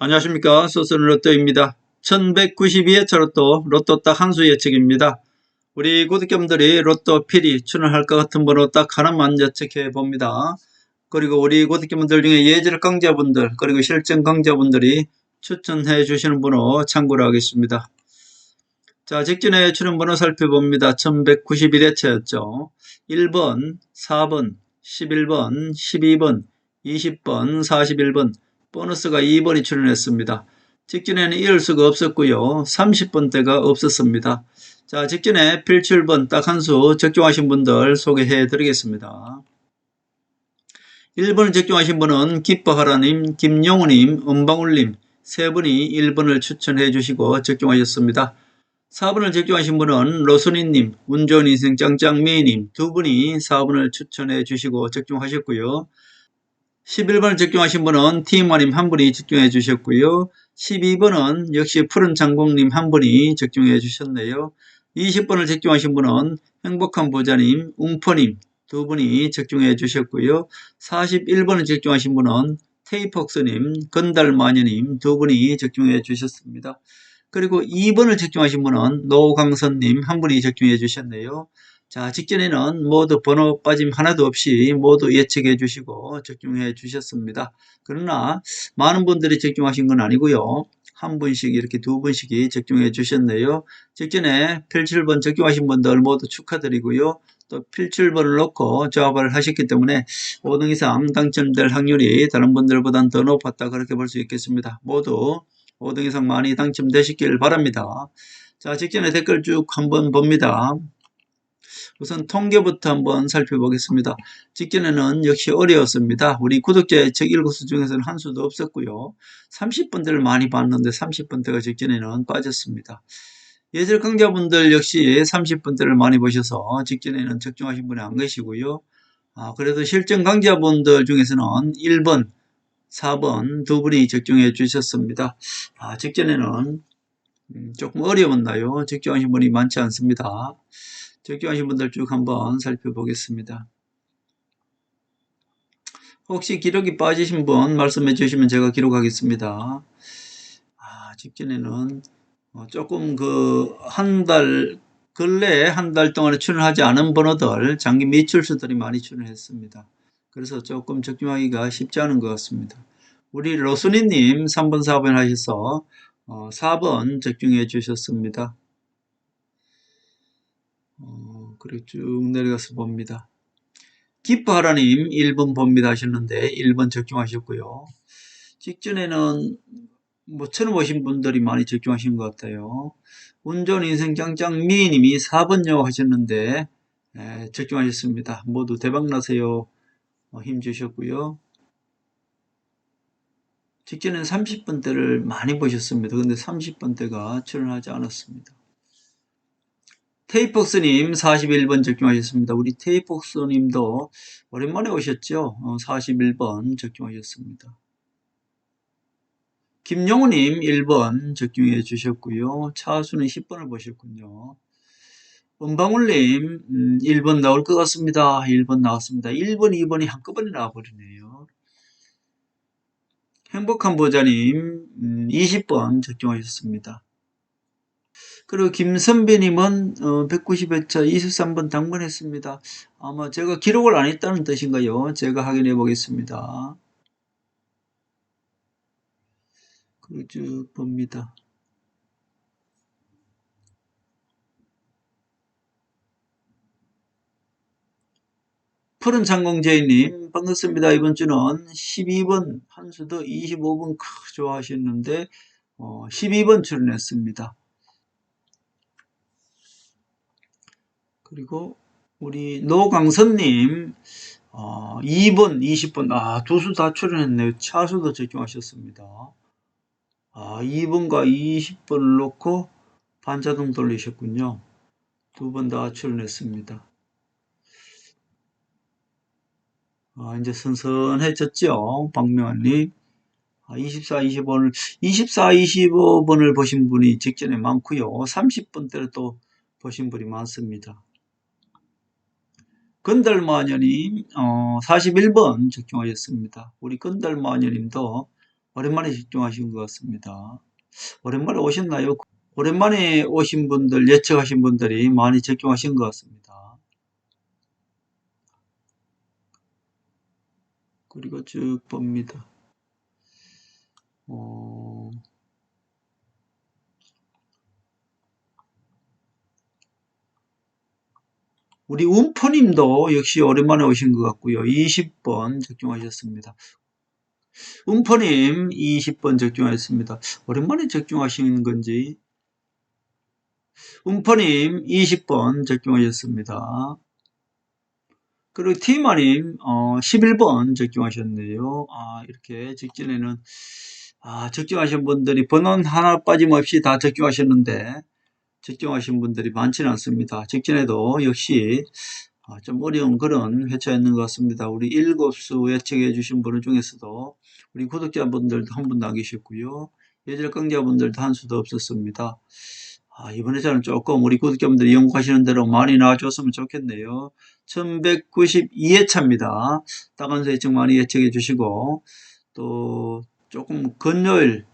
안녕하십니까. 소스는 로또입니다. 1192회 차 로또, 로또 딱 한 수 예측입니다. 우리 구독자분들이 로또 필히 출연할 것 같은 번호 딱 하나만 예측해 봅니다. 그리고 우리 구독자분들 중에 예절 강자분들, 그리고 실전 강자분들이 추천해 주시는 번호 참고로 하겠습니다. 자, 직전에 출연 번호 살펴봅니다. 1191회 차였죠. 1번, 4번, 11번, 12번, 20번, 41번, 보너스가 2번이 출연했습니다. 직전에는 이을 수가 없었고요. 30번대가 없었습니다. 자, 직전에 필출번 딱 한 수 적중하신 분들 소개해 드리겠습니다. 1번을 적중하신 분은 기뻐하라님, 김용우님, 은방울님 세 분이 1번을 추천해 주시고 적중하셨습니다. 4번을 적중하신 분은 로순이님, 운전 인생 짱짱미님 두 분이 4번을 추천해 주시고 적중하셨고요. 11번을 적중하신 분은 티마님 한 분이 적중해 주셨고요. 12번은 역시 푸른 장공님 한 분이 적중해 주셨네요. 20번을 적중하신 분은 행복한 부자님, 웅퍼님 두 분이 적중해 주셨고요. 41번을 적중하신 분은 테이폭스님, 건달마녀님 두 분이 적중해 주셨습니다. 그리고 2번을 적중하신 분은 노광선님 한 분이 적중해 주셨네요. 자, 직전에는 모두 번호 빠짐 하나도 없이 모두 예측해 주시고 적중해 주셨습니다. 그러나 많은 분들이 적중하신 건 아니고요. 한 분씩 이렇게 두 분씩이 적중해 주셨네요. 직전에 필출번 적중하신 분들 모두 축하드리고요. 또 필출번을 놓고 조합을 하셨기 때문에 5등 이상 당첨될 확률이 다른 분들보다는 더 높았다 그렇게 볼 수 있겠습니다. 모두 5등 이상 많이 당첨되시길 바랍니다. 자, 직전에 댓글 쭉 한번 봅니다. 우선 통계부터 한번 살펴보겠습니다. 직전에는 역시 어려웠습니다. 우리 구독자의 책 일구수 중에서는 한 수도 없었고요. 30번대를 많이 봤는데 30번대가 직전에는 빠졌습니다. 예절 강자분들 역시 30번대를 많이 보셔서 직전에는 적중하신 분이 안 계시고요. 아, 그래도 실전 강자분들 중에서는 1번, 4번 두 분이 적중해 주셨습니다. 아, 직전에는 음, 조금 어려웠나요? 적중하신 분이 많지 않습니다. 적중하신 분들 쭉 한번 살펴보겠습니다. 혹시 기록이 빠지신 분 말씀해 주시면 제가 기록하겠습니다. 아, 직전에는 어, 조금 그 한 달, 근래에 한 달 동안에 출연하지 않은 번호들, 장기 미출수들이 많이 출연했습니다. 그래서 조금 적중하기가 쉽지 않은 것 같습니다. 우리 로순이님 3번, 4번 하셔서 어, 4번 적중해 주셨습니다. 어, 그리고 쭉 내려가서 봅니다. 기뻐하라님 1번 봅니다 하셨는데 1번 적중하셨고요. 직전에는 뭐 처음 오신 분들이 많이 적중하신 것 같아요. 운전 인생 짱짱 미님이 4번요 하셨는데 에, 적중하셨습니다. 모두 대박 나세요. 어, 힘 주셨고요. 직전에는 30번대를 많이 보셨습니다. 근데 30번대가 출연하지 않았습니다. 테이폭스님 41번 적중하셨습니다. 우리 테이폭스님도 오랜만에 오셨죠? 어, 41번 적중하셨습니다. 김영우님 1번 적중해 주셨고요. 차수는 10번을 보셨군요. 은방울님 음, 1번 나올 것 같습니다. 1번 나왔습니다. 1번, 2번이 한꺼번에 나와버리네요. 행복한 보자님 음, 20번 적중하셨습니다. 그리고 김선배님은 190회차 23번 당번했습니다. 아마 제가 기록을 안 했다는 뜻인가요? 제가 확인해 보겠습니다. 그리고 쭉 봅니다. 푸른 창공제이님 반갑습니다. 이번 주는 12번 한수도 25번 크 좋아하셨는데 어, 12번 출연했습니다. 그리고 우리 노강선님 어, 2번, 20번 아, 두 수 다 출연했네요. 차수도 적용하셨습니다. 아, 2번과 20번을 놓고 반자동 돌리셨군요. 두 번 다 출연했습니다. 아, 이제 선선해졌죠. 박명환님. 아, 24, 25번을, 24, 25번을 보신 분이 직전에 많고요 30번대를 또 보신 분이 많습니다. 건달마녀님 어, 41번 적중하셨습니다. 우리 건달마녀님도 오랜만에 집중하신 것 같습니다. 오랜만에 오셨나요? 오랜만에 오신 분들, 예측하신 분들이 많이 적중하신 것 같습니다. 그리고 쭉 봅니다. 어, 우리 운포님도 역시 오랜만에 오신 것 같고요. 20번 적중하셨습니다. 운포님 20번 적중하셨습니다. 오랜만에 적중하신 건지. 운포님 20번 적중하셨습니다. 그리고 티마님 어, 11번 적중하셨네요. 아 이렇게 직전에는 아 적중하신 분들이 번호 하나 빠짐없이 다 적중하셨는데 적중하신 분들이 많지는 않습니다. 직전에도 역시 아, 좀 어려운 그런 회차였는 것 같습니다. 우리 일곱 수 예측해 주신 분들 중에서도 우리 구독자분들도 한 분도 안 계셨고요. 예절 강자분들도 한 수도 없었습니다. 아, 이번 회차는 조금 우리 구독자분들이 연구하시는 대로 많이 나와줬으면 좋겠네요. 1192회차입니다. 다간서 예측 많이 예측해 주시고 또 조금 금요일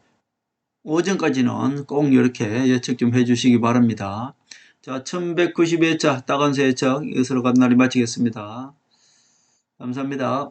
오전까지는 꼭 이렇게 예측 좀 해주시기 바랍니다. 자, 1192회차 따간서 예측 이것으로 간날이 마치겠습니다. 감사합니다.